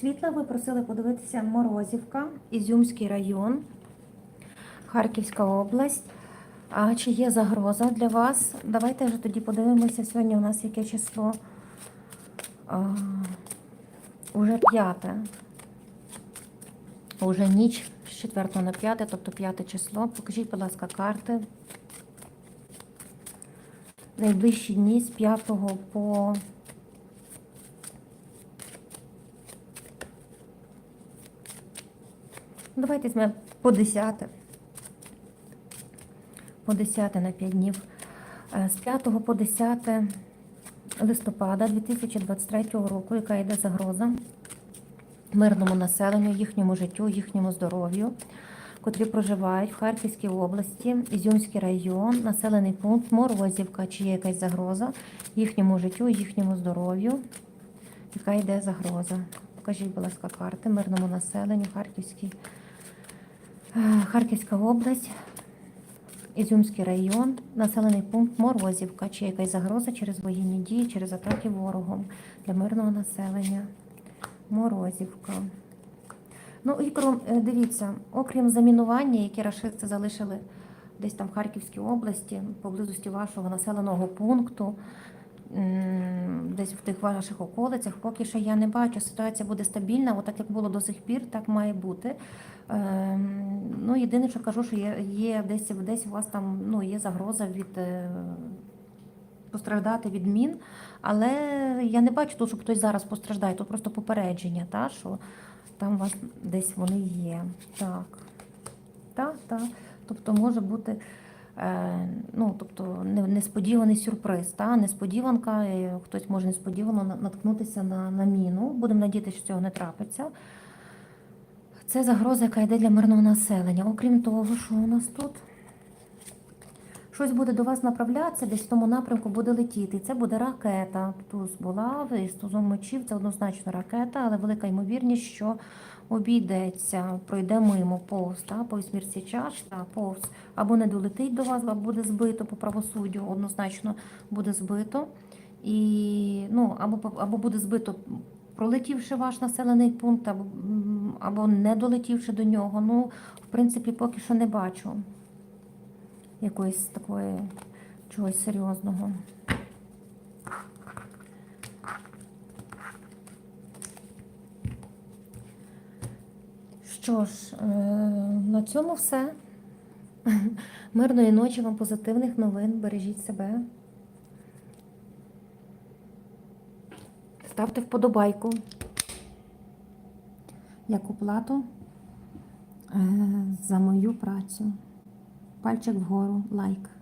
Світла ви просили подивитися Морозівка, Ізюмський район, Харківська область. А чи є загроза для вас? Давайте вже тоді подивимося. Сьогодні у нас яке число? А, уже п'яте. Уже ніч з 4 на 5, тобто п'яте число. Покажіть, будь ласка, карти. Найближчі дні з 5 по Давайте візьмемо по 10. По 10 на 5 днів. Е, З 5 по 10 листопада 2023 року, яка йде загроза мирному населенню, їхньому життю, їхньому здоров'ю, котрі проживають в Харківській області, Ізюмський район, населений пункт Морозівка, чи є якась загроза їхньому життю, їхньому здоров'ю, яка йде загроза. Покажіть, будь ласка, карти мирному населенню, Харківський. Е, Харківська область, Ізюмський район, населений пункт Морозівка. Чи якась загроза через воєнні дії, через атаки ворогом для мирного населення. Морозівка. Ну і крім, е, дивіться, окрім замінування, які рашисти залишили десь там в Харківській області, поблизості вашого населеного пункту, десь в тих ваших околицях, поки що я не бачу. Ситуація буде стабільна, отак як було до сих пір, так має бути. Ем, Ну, єдине, що кажу, що є, є десь, десь у вас там ну, є загроза від е, постраждати від мін, але я не бачу тут, щоб хтось зараз постраждає, тут просто попередження, та, що там у вас десь вони є. Так. Так, так. Тобто може бути ну, тобто, несподіваний сюрприз, та, несподіванка, е, хтось може несподівано наткнутися на, на міну. Будемо надіятися, що цього не трапиться. Це загроза, яка йде для мирного населення. Окрім того, що у нас тут? Щось буде до вас направлятися, десь в тому напрямку буде летіти. І це буде ракета. Туз була, з тузом мечів, це однозначно ракета, але велика ймовірність, що обійдеться, пройде мимо повз, та, по вісьмірці чаш, та, повз. Або не долетить до вас, або буде збито по правосуддю, однозначно буде збито. І, ну, або, або буде збито, пролетівши ваш населений пункт, або, або не долетівши до нього. Ну, в принципі, поки що не бачу якоїсь такої чогось серйозного. Що ж, е, на цьому все. Мирної ночі вам позитивних новин. Бережіть себе. Ставте вподобайку. Як оплату е, за мою працю. Пальчик вгору, лайк.